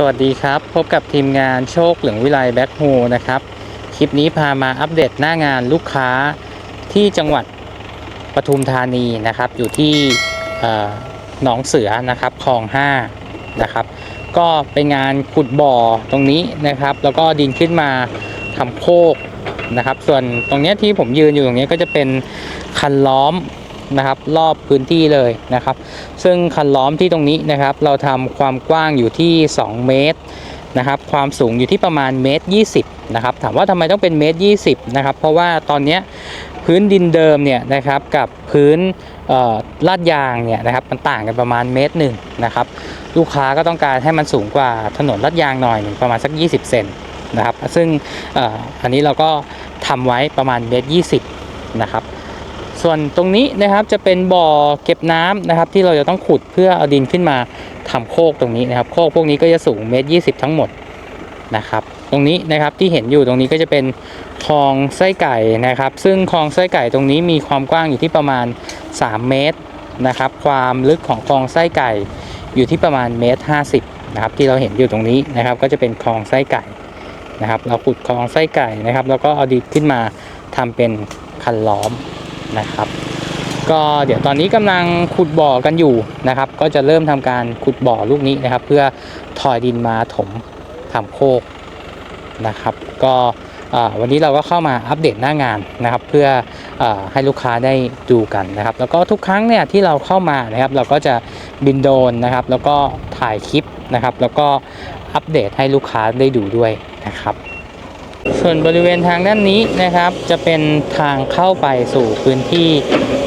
สวัสดีครับ พบกับทีมงานโชคเหลืองวิไลแบ็คโฮนะครับ คลิปนี้พามาอัปเดตหน้างานลูกค้าที่จังหวัดปทุมธานีนะครับ อยู่ที่หนองเสือนะครับคลอง5นะครับ ก็เป็นงานขุดบ่อตรงนี้นะครับ แล้วก็ดินขึ้นมาทำโคกนะครับ ส่วนตรงนี้ที่ผมยืนอยู่ตรงนี้ก็จะเป็นคันล้อม นะครับ รอบพื้นที่เลยนะครับ ซึ่งคันล้อมที่ตรงนี้นะครับ เราทำความกว้างอยู่ที่ 2 เมตรนะครับ ความสูงอยู่ที่ประมาณเมตร20นะครับ ถามว่าทำไมต้องเป็นเมตร20นะครับ เพราะว่าตอนนี้พื้นดินเดิมเนี่ยนะครับกับพื้นลาดยางเนี่ยนะครับมันต่างกันประมาณเมตรหนึ่งนะครับ ลูกค้าก็ต้องการให้มันสูงกว่าถนนลาดยางหน่อยหนึ่งประมาณสัก 20 เซนนะครับ ซึ่งอออันนี้เราก็ทำไว้ประมาณเมตร20นะครับ ส่วนตรงนี้นะครับจะเป็นบ่อเก็บน้ำนะครับ ที่เราจะต้องขุดเพื่อเอาดินขึ้นมาทำโคกตรงนี้นะครับ โคกพวกนี้ก็จะสูงเมตรยีทั้งหมดนะครับ ตรงนี้นะครับที่เห็นอยู่ตรงนี้ก็จะเป็นคลองไส้ไก่นะครับ ซึ่งคลองไส้ไก่ตรงนี้มีความกว้างอยู่ที่ประมาณ 3 เมตรนะครับ ความลึกของคลองไส้ไก่อยู่ที่ประมาณเมตร50นะครับที่เราเห็นอยู่ตรงนี้นะครับ ก็จะเป็นคลองไส้ไก่นะครับ เราขุดคลองไส้ไก่นะครับ แล้วก็เอาดินขึ้นมาทำเป็นคันล้อม นะครับ ก็เดี๋ยวตอนนี้กำลังขุดบ่อกันอยู่นะครับ ก็จะเริ่มทำการขุดบ่อลูกนี้นะครับ เพื่อถอยดินมาถมทำโคกนะครับ ก็วันนี้เราก็เข้ามาอัปเดตหน้างานนะครับ เพื่ออให้ลูกค้าได้ดูกันนะครับ แล้วก็ทุกครั้งเนี่ยที่เราเข้ามานะครับ เราก็จะบินโดรนนะครับ แล้วก็ถ่ายคลิปนะครับ แล้วก็อัปเดตให้ลูกค้าได้ดูด้วยนะครับ ส่วนบริเวณทางด้านนี้นะครับ จะเป็นทางเข้าไปสู่พื้นที่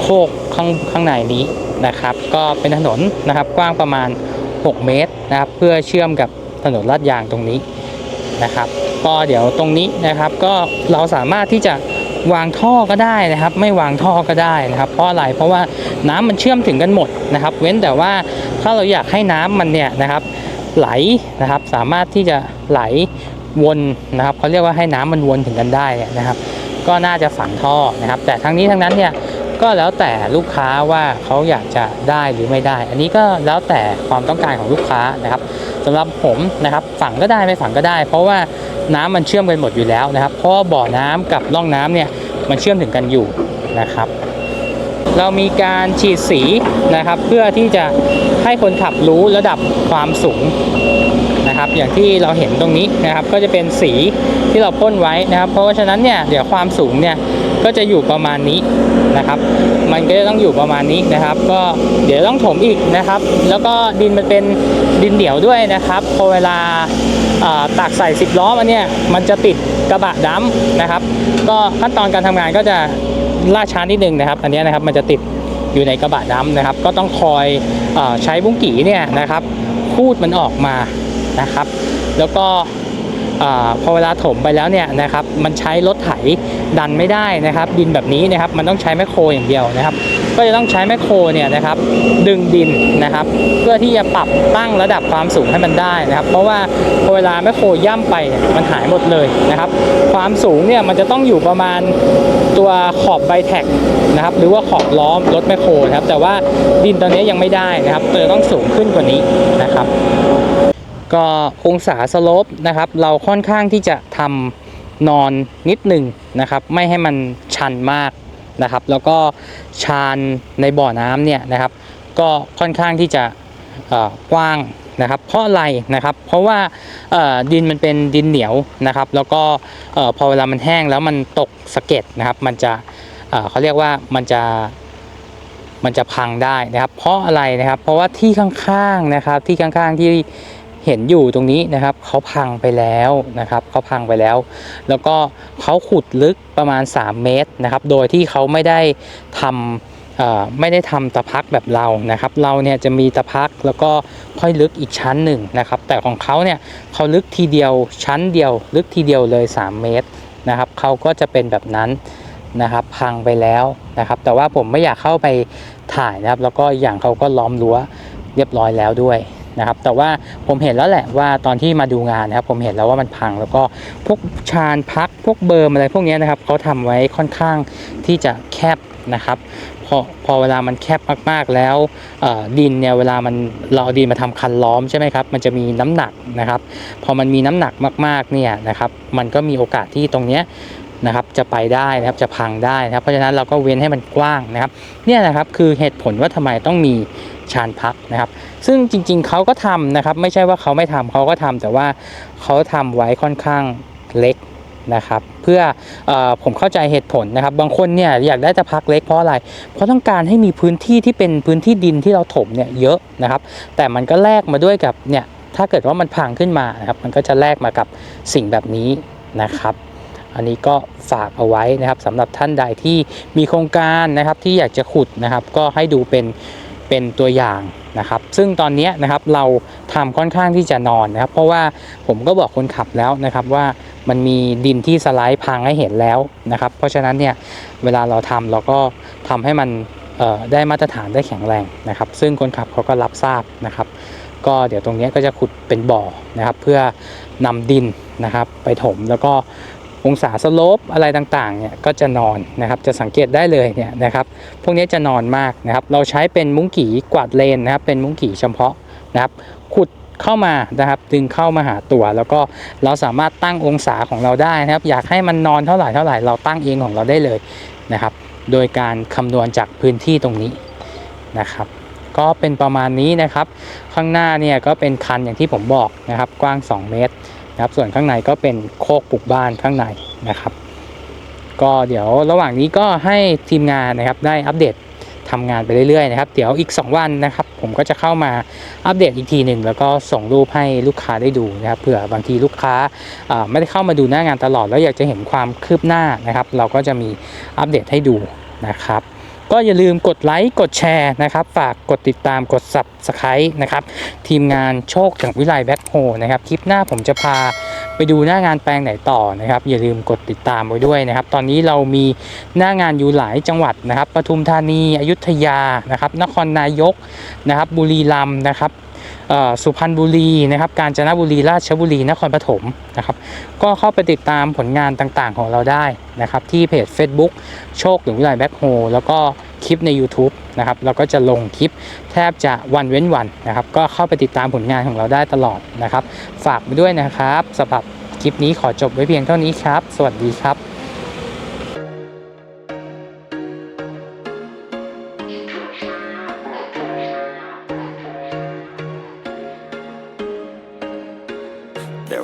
โคกข้างข้างในนี้นะครับ ก็เป็นถนนนะครับกว้างประมาณ 6 เมตรนะครับ เพื่อเชื่อมกับถนนลาดยางตรงนี้นะครับ ก็เดี๋ยวตรงนี้นะครับ ก็เราสามารถที่จะวางท่อก็ได้นะครับ ไม่วางท่อก็ได้นะครับ เพราะอะไรเพราะว่าน้ำมันเชื่อมถึงกันหมดนะครับ เว้นแต่ว่าถ้าเราอยากให้น้ำมันเนี่ยนะครับไหลนะครับ สามารถที่จะไหล วนนะครับเขาเรียกว่าให้น้ำมันวนถึงกันได้นะครับ ก็น่าจะฝังท่อนะครับ แต่ทั้งนี้ทั้งนั้นเนี่ยก็แล้วแต่ลูกค้าว่าเขาอยากจะได้หรือไม่ได้ อันนี้ก็แล้วแต่ความต้องการของลูกค้านะครับสำหรับผมนะครับฝังก็ได้ไม่ฝังก็ได้ เพราะว่าน้ำมันเชื่อมกันหมดอยู่แล้วนะครับเพราะบ่อน้ำกับร่องน้ำเนี่ยมันเชื่อมถึงกันอยู่นะครับ เรามีการฉีดสีนะครับ เพื่อที่จะให้คนขับรู้ระดับความสูง นะครับ อย่างที่เราเห็นตรงนี้นะครับ ก็จะเป็นสีที่เราพ่นไว้นะครับ เพราะฉะนั้นเนี่ยเดี๋ยวความสูงเนี่ยก็จะอยู่ประมาณนี้นะครับ มันก็จะต้องอยู่ประมาณนี้นะครับ ก็เดี๋ยวต้องถมอีกนะครับ แล้วก็ดินมันเป็นดินเหนียวด้วยนะครับพอเวลาตักใส่10ล้อมันเนี่ยมันจะติดกระบะดำนะครับ ก็ขั้นตอนการทำงานก็จะล่าช้านิดนึงนะครับ อันนี้นะครับมันจะติดอยู่ในกระบะดำนะครับ ก็ต้องคอยอใช้บุ้งกี่เนี่ยนะครับคูดมันออกมา นะครับ แล้วก็พอเวลาถมไปแล้วเนี่ยนะครับมันใช้รถไถดันไม่ได้นะครับ ดินแบบนี้นะครับมันต้องใช้แมคโครอย่างเดียวนะครับ ก็จะต้องใช้แมคโครเนี่ยนะครับดึงดินนะครับ เพื่อที่จะปรับตั้งระดับความสูงให้มันได้นะครับ เพราะว่าพอเวลาแมคโครย่ำไปเนี่ยมันหายหมดเลยนะครับ ความสูงเนี่ยมันจะต้องอยู่ประมาณตัวขอบไบแท็กนะครับหรือว่าขอบล้อมรถแมคโครนะครับ แต่ว่าดินตอนนี้ยังไม่ได้นะครับเลยต้องสูงขึ้นกว่านี้นะครับ ก็องศาสโลปนะครับ เราค่อนข้างที่จะทำนอนนิดหนึ่งนะครับ ไม่ให้มันชันมากนะครับ แล้วก็ชานในบ่อน้ำเนี่ยนะครับ ก็ค่อนข้างที่จะกว้างนะครับ เพราะอะไรนะครับ เพราะว่าดินมันเป็นดินเหนียวนะครับ แล้วก็พอเวลามันแห้งแล้วมันตกสะเก็ดนะครับ มันจะเเขาเรียกว่ามันจะมันจะพังได้นะครับ เพราะอะไรนะครับ เพราะว่าที่ข้างๆนะครับที่ข้างๆที่ เห็นอยู่ตรงนี้นะครับเขาพังไปแล้วนะครับเขาพังไปแล้ว แล้วก็เขาขุดลึกประมาณ 3 เมตรนะครับโดยที่เขาไม่ได้ทำไม่ได้ทำตะพักแบบเรานะครับ เราเนี่ยจะมีตะพักแล้วก็ค่อยลึกอีกชั้นหนึ่งนะครับ แต่ของเขาเนี่ยเขาลึกทีเดียวชั้นเดียว ลึกทีเดียวเลย 3 เมตรนะครับเขาก็จะเป็นแบบนั้นนะครับพังไปแล้วนะครับ แต่ว่าผมไม่อยากเข้าไปถ่ายนะครับ แล้วก็อย่างเขาก็ล้อมรั้วเรียบร้อยแล้วด้วย นะครับแต่ว่าผมเห็นแล้วแหละว่าตอนที่มาดูงานนะครับผมเห็นแล้วว่ามันพัง แล้วก็พวกชานพักพวกเบิร์มอะไรพวกนี้นะครับเขาทำไว้ค่อนข้างที่จะแคบนะครับพอพอเวลามันแคบมากๆแล้วดินเนี่ยเวลามันเราเอาดินมาทำคันล้อมใช่ไหมครับมันจะมีน้ำหนักนะครับ พอมันมีน้ำหนักมากๆเนี่ยนะครับมันก็มีโอกาสที่ตรงเนี้ยนะครับจะไปได้นะครับจะพังได้นะครับ เพราะฉะนั้นเราก็เว้นให้มันกว้างนะครับ เนี่ยนะครับคือเหตุผลว่าทำไมต้องมี ชานพักนะครับ ซึ่งจริงๆเขาก็ทำนะครับ ไม่ใช่ว่าเขาไม่ทำเขาก็ทำแต่ว่าเขาทำไว้ค่อนข้างเล็กนะครับ เพื่ออผมเข้าใจเหตุผลนะครับ บางคนเนี่ยอยากได้แต่พักเล็กเพราะอะไร เพราะต้องการให้มีพื้นที่ที่เป็นพื้นที่ดินที่เราถมเนี่ยเยอะนะครับ แต่มันก็แลกมาด้วยกับเนี่ยถ้าเกิดว่ามันพังขึ้นมานะครับ มันก็จะแลกมากับสิ่งแบบนี้นะครับอันนี้ก็ฝากเอาไว้นะครับสำหรับท่านใดที่มีโครงการนะครับที่อยากจะขุดนะครับ ก็ให้ดูเป็น เป็นตัวอย่างนะครับ ซึ่งตอนนี้นะครับเราทำค่อนข้างที่จะนอนนะครับ เพราะว่าผมก็บอกคนขับแล้วนะครับว่ามันมีดินที่สไลด์พังให้เห็นแล้วนะครับ เพราะฉะนั้นเนี่ยเวลาเราทำเราก็ทำให้มันได้มาตรฐานได้แข็งแรงนะครับ ซึ่งคนขับเขาก็รับทราบนะครับ ก็เดี๋ยวตรงนี้ก็จะขุดเป็นบ่อนะครับ เพื่อนำดินนะครับ ไปถมแล้วก็ องศาสลปอะไรต่างๆเนี่ยก็จะนอนนะครับจะสังเกตได้เลยเนี่ยนะครับพวกนี้จะนอนมากนะครับเราใช้เป็นมุ้งกี่กวาดเลนนะครับเป็นมุ้งกี่เฉพาะนะครับขุดเข้ามานะครับดึงเข้ามาหาตัว แล้วก็เราสามารถตั้งองศาของเราได้นะครับอยากให้มันนอนเท่าไหร่เท่าไหร่เราตั้งเองของเราได้เลยนะครับโดยการคำนวณจากพื้นที่ตรงนี้นะครับก็เป็นประมาณนี้นะครับ ข้างหน้าเนี่ยก็เป็นคันอย่างที่ผมบอกนะครับกว้าง 2 เมตร นะครับ ส่วนข้างในก็เป็นโคกปลูกบ้านข้างในนะครับ ก็เดี๋ยวระหว่างนี้ก็ให้ทีมงานนะครับได้อัปเดตทำงานไปเรื่อยๆนะครับ เดี๋ยวอีก 2 วันนะครับ ผมก็จะเข้ามาอัปเดตอีกทีหนึ่งแล้วก็ส่งรูปให้ลูกค้าได้ดูนะครับเผื่อบางทีลูกค้าอ่าไม่ได้เข้ามาดูหน้างานตลอด แล้วอยากจะเห็นความคืบหน้านะครับ เราก็จะมีอัปเดตให้ดูนะครับ ก็อย่าลืมกดไลค์กดแชร์นะครับ ฝากกดติดตามกด subscribe นะครับ ทีมงานโชคจากวิไลแบ็คโฮนะครับ คลิปหน้าผมจะพาไปดูหน้างานแปลงไหนต่อนะครับ อย่าลืมกดติดตามไว้ด้วยนะครับ ตอนนี้เรามีหน้างานอยู่หลายจังหวัดนะครับปทุมธานีอยุธยานะครับ นครนายกนะครับ บุรีรัมย์นะครับ สุพรรณบุรีนะครับ กาญจนบุรีราชบุรีนครปฐมนะครับ ก็เข้าไปติดตามผลงานต่างๆของเราได้นะครับ ที่เพจ Facebook โชคหรือวิไลแบ็คโฮแล้วก็คลิปใน YouTube นะครับ เราก็จะลงคลิปแทบจะวันเว้นวันนะครับ ก็เข้าไปติดตามผลงานของเราได้ตลอดนะครับ ฝากไปด้วยนะครับสำหรับคลิปนี้ขอจบไว้เพียงเท่านี้ครับ สวัสดีครับ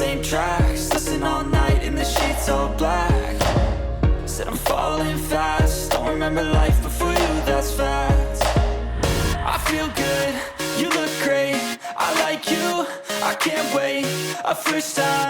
same tracks, listen all night in the sheets all black. Said I'm falling fast, don't remember life before you, that's fact. I feel good, you look great. I like you, I can't wait. A first time.